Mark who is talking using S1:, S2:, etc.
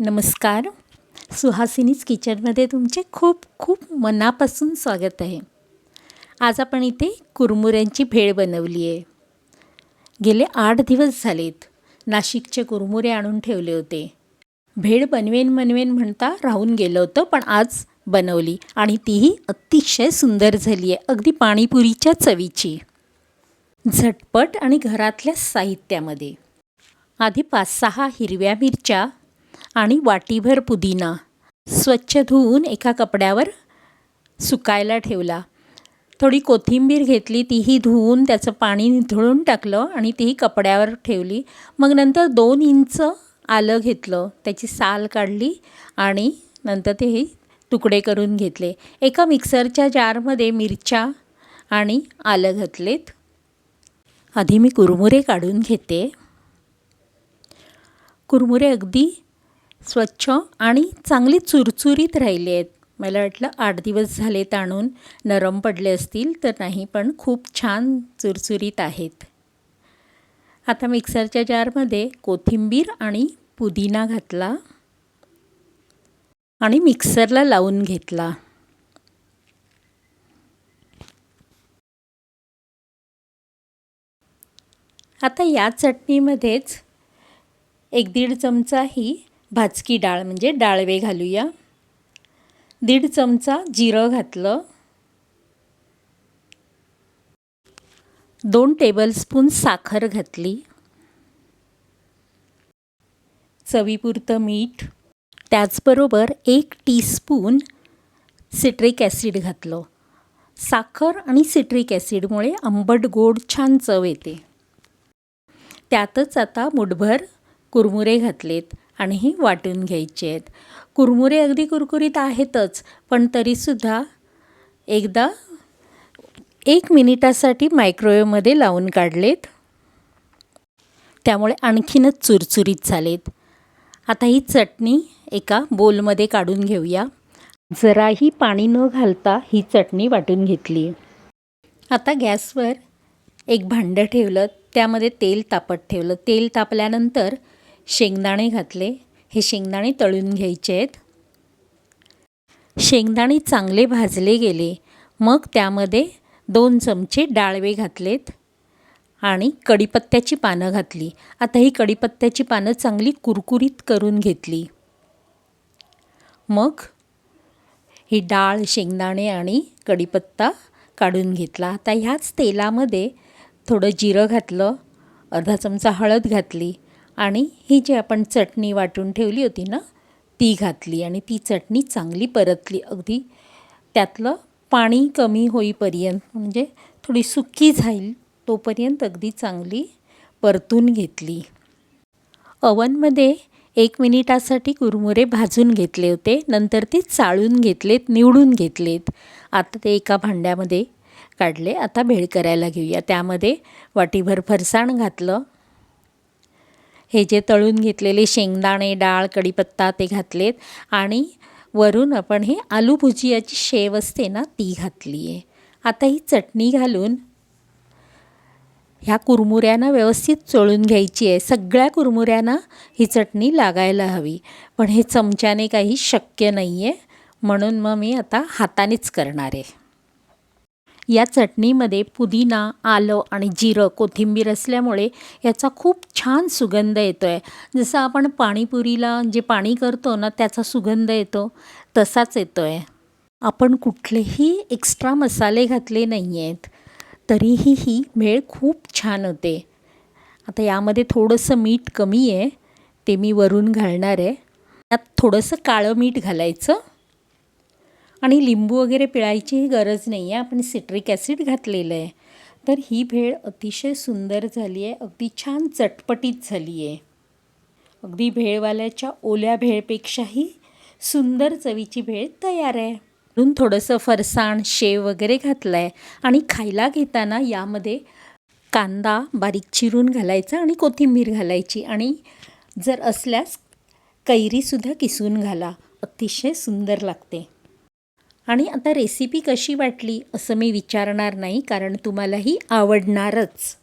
S1: नमस्कार. सुहासिनीज किचनमध्ये तुमचे खूप खूप मनापासून स्वागत आहे. आज आपण इथे कुरमुऱ्यांची भेळ बनवली आहे. गेले आठ दिवस झालेत. नाशिकचे कुरमुरे आणून ठेवले होते. भेळ बनवेन बनवेन म्हणता राहून गेलं होतं पण आज बनवली आणि तीही अतिशय सुंदर झाली आहे अगदी पाणीपुरीच्या चवीची. झटपट आणि घरातल्या साहित्यामध्ये. आधी पाच सहा हिरव्या मिरच्या आणि वाटीभर पुदिना. स्वच्छ धुवून एका कपड्यावर सुकायला ठेवला. थोडी कोथिंबीर घेतली तीही धुवून त्याचं पाणी निथळून टाकलं आणि तीही कपड्यावर ठेवली. मग नंतर दोन इंच आलं घेतलं. त्याची साल काढली आणि नंतर तेही तुकडे करून घेतले. एका मिक्सरच्या जारमध्ये मिरच्या आणि आलं घातलेत. आधी मी कुरमुरे काढून घेते. कुरमुरे अगदी स्वच्छ आणि चांगली चुरचुरीत राहिले आहेत. मला वाटलं आठ दिवस झाले ताणून नरम पडले असतील तर नाही पण खूप छान चुरचुरीत आहेत. आता मिक्सरच्या जारमध्ये कोथिंबीर आणि पुदिना घातला आणि मिक्सरला लावून घेतला. आता या चटणीमध्येच एक दीड चमचाही भाजकी डाळ म्हणजे डाळवे घालूया. दीड चमचा जिरं घातलं. दोन टेबलस्पून साखर घातली. चवीपुरतं मीठ. त्याचबरोबर एक टीस्पून सिट्रिक ॲसिड घातलं. साखर आणि सिट्रिक ॲसिडमुळे आंबट गोड छान चव येते. त्यातच आता मुठभर कुरमुरे घातलेत. आणि ही वाटून घ्यायचे आहेत. कुरमुरे अगदी कुरकुरीत आहेतच पण तरीसुद्धा एकदा एक मिनिटासाठी मायक्रोवेवमध्ये लावून काढलेत. त्यामुळे आणखीनच चुरचुरीत झालेत. आता ही चटणी एका बोलमध्ये काढून घेऊया. जराही पाणी न घालता ही चटणी वाटून घेतली. आता गॅसवर एक भांडं ठेवलं त्यामध्ये तेल तापत ठेवलं. तेल तापल्यानंतर शेंगदाणे घातले. हे शेंगदाणे तळून घ्यायचे आहेत. शेंगदाणे चांगले भाजले गेले. मग त्यामध्ये दोन चमचे डाळवे घातलेत आणि कढीपत्त्याची पानं घातली. आता ही कढीपत्त्याची पानं चांगली कुरकुरीत करून घेतली. मग ही डाळ शेंगदाणे आणि कढीपत्ता काढून घेतला. आता ह्याच तेलामध्ये थोडं जिरं घातलं. अर्धा चमचा हळद घातली. आणि ही जी आपण चटणी वाटून ठेवली होती ना ती घातली आणि ती चटणी चांगली परतली. अगदी त्यातलं पाणी कमी होईपर्यंत म्हणजे थोडी सुकी जाईल तोपर्यंत अगदी चांगली परतून घेतली. अवनमध्ये एक मिनिटासाठी कुरमुरे भाजून घेतले होते. नंतर ते चाळून घेतलेत निवडून घेतलेत. आता ते एका भांड्यामध्ये काढले. आता भेळ करायला घेऊया. त्यामध्ये वाटीभर फरसाण घातलं. हे जे तळून घेतलेले शेंगदाणे डाळ कढीपत्ता ते घातलेत आणि वरून आपण हे आलू भुजियाची शेव असते ना ती घातली आहे आता ही चटणी घालून ह्या कुरमुऱ्यांना व्यवस्थित चोळून घ्यायची आहे सगळ्या कुरमुऱ्यांना ही चटणी लागायला हवी. पण हे चमच्याने काही शक्य नाही आहे म्हणून मग मी आता हातानेच करणार आहे. या चटणीमध्ये पुदिना आलं आणि जिरं कोथिंबीर असल्यामुळे याचा खूप छान सुगंध येतो आहे जसं आपण पाणीपुरीला जे पाणी करतो ना त्याचा सुगंध येतो तसाच येतो आहे आपण कुठलेही एक्स्ट्रा मसाले घातले नाही आहेत तरीही ही भेळ खूप छान होते. आता यामध्ये थोडंसं मीठ कमी आहे ते मी वरून घालणार आहे. त्यात थोडंसं काळं मीठ घालायचं. आणि लिंबू वगैरे पिळायचीही गरज नाही आहे आपण सिट्रिक ॲसिड घातलेलं आहे. तर ही भेळ अतिशय सुंदर झाली आहे अगदी छान चटपटीत झाली आहे अगदी भेळवाल्याच्या ओल्या भेळपेक्षाही सुंदर चवीची भेळ तयार आहे. म्हणून थोडंसं फरसाण शेव वगैरे घातलं आहे आणि खायला घेताना यामध्ये कांदा बारीक चिरून घालायचा आणि कोथिंबीर घालायची. आणि जर असल्यास कैरीसुद्धा किसून घाला. अतिशय सुंदर लागते. आणि आता रेसिपी कशी वाटली असं मी विचारणार नाही कारण तुम्हालाही आवडणारच.